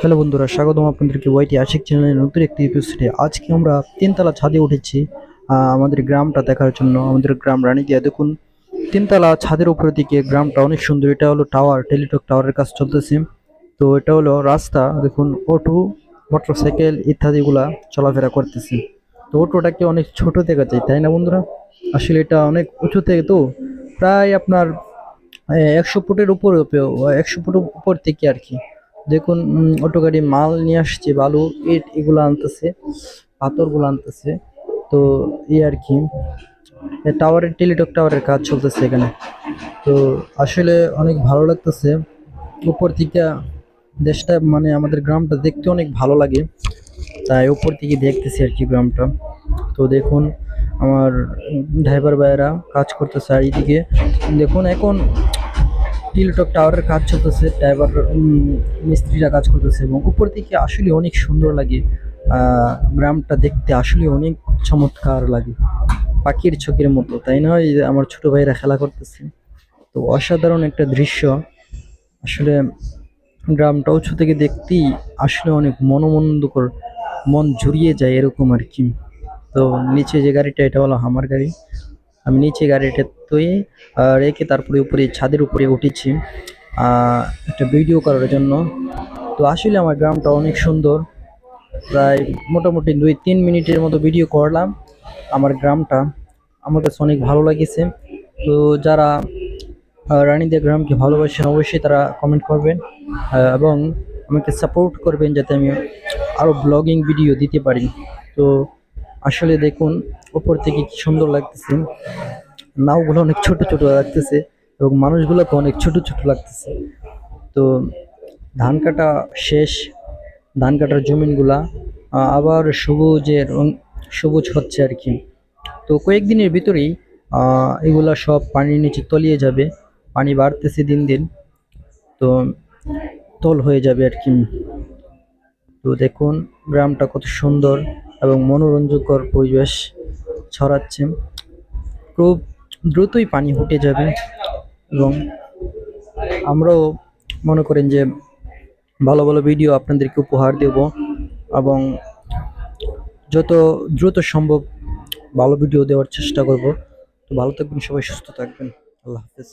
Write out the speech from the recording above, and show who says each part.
Speaker 1: Hello বন্ধুরা, স্বাগতম আপনাদেরকে ওয়াইটি আশিক চ্যানেলের নতুন একটি এপিসোডে আজকে আমরা তিনতলা ছাদে উঠেছি। আমাদের গ্রামটা দেখার জন্য। আমাদের গ্রাম রানীদিয়া দেখুন, তিনতলা ছাদের উপরের দিকে গ্রামটা অনেক সুন্দর। এটা হলো টাওয়ার টেলিটক টাওয়ারের কাজ চলতেছে। তো এটা হলো রাস্তা। দেখুন অটো মোটরসাইকেল ইত্যাদিগুলা চলাফেরা করতেছে। তো অটোটাকে অনেক ছোট দেখা যায়, তাই না বন্ধুরা? আসলে এটা অনেক উঁচু থেকে তো প্রায় আপনার একশো ফুটের উপরে, একশো ফুট উপর থেকে আর কি। দেখুন অটো গাড়ি মাল নিয়ে আসছে, বালু, ইট, এগুলো আনতেছে, পাথরগুলো আনতেছে। তো এই আর কি টাওয়ারের, টেলিটক টাওয়ারের কাজ চলতেছে এখানে। তো আসলে অনেক ভালো লাগতেছে। উপর থেকে দেশটা মানে আমাদের গ্রামটা দেখতে অনেক ভালো লাগে। তাই উপর থেকে দেখতেছি আর কি গ্রামটা। তো দেখুন, আমার ড্রাইভার ভাইয়েরা কাজ করতেছে আর এইদিকে। দেখুন, এখন টিলটক টাওয়ারের কাজ চলতেছে ড্রাইভার মিস্ত্রিরা কাজ করতেছে এবং উপর থেকে আসলে অনেক সুন্দর লাগে। গ্রামটা দেখতে আসলে অনেক চমৎকার লাগে, পাখির চোখের মতো, তাই না? আমার ছোট ভাইরা খেলা করতেছে। তো অসাধারণ একটা দৃশ্য। আসলে গ্রামটা উঁচু থেকে দেখতেই আসলে অনেক মনোমন্দকর, মন জুড়িয়ে যায় এরকম আর কি। তো নিচে যে গাড়িটা, এটা হলো আমার গাড়ি। আমি নিচে গাড়িটা তৈরি রেখে তারপরে উপরে, ছাদের উপরে উঠেছি। একটা ভিডিও করার জন্য। তো আসলে আমার গ্রামটা অনেক সুন্দর। প্রায় মোটামুটি দুই, তিন মিনিটের মতো ভিডিও করলাম আমার গ্রামটা। আমার কাছে অনেক ভালো লাগেছে। তো যারা রানীদের গ্রামকে ভালোবাসেন, অবশ্যই তারা কমেন্ট করবেন। এবং আমাকে সাপোর্ট করবেন যাতে আমি আরও ব্লগিং ভিডিও দিতে পারি। তো আসলে দেখুন, উপর থেকে কি সুন্দর লাগতেছে। নাওগুলো অনেক ছোট ছোট লাগতেছে এবং মানুষগুলো তো অনেক ছোট ছোট লাগতেছে। তো ধান কাটা শেষ, ধান কাটার জমিনগুলা আবার সবুজের সবুজ হচ্ছে আর কি। তো কয়েকদিনের ভিতরেই এগুলা সব পানির নিচে তলিয়ে যাবে, পানি বাড়তেছে দিন দিন। তো তল হয়ে যাবে আর কি। তো দেখুন, গ্রামটা কত সুন্দর। এবং মনোরঞ্জকর পরিবেশ ছড়াচ্ছে। খুব দ্রুতই পানি উঠে যাবে এবং আমরাও মনে করেন যে ভালো ভালো ভিডিও আপনাদেরকে উপহার দেব এবং যত দ্রুত সম্ভব ভালো ভিডিও দেওয়ার চেষ্টা করব। তো ভালো থাকবেন সবাই, সুস্থ থাকবেন। আল্লাহ হাফেজ।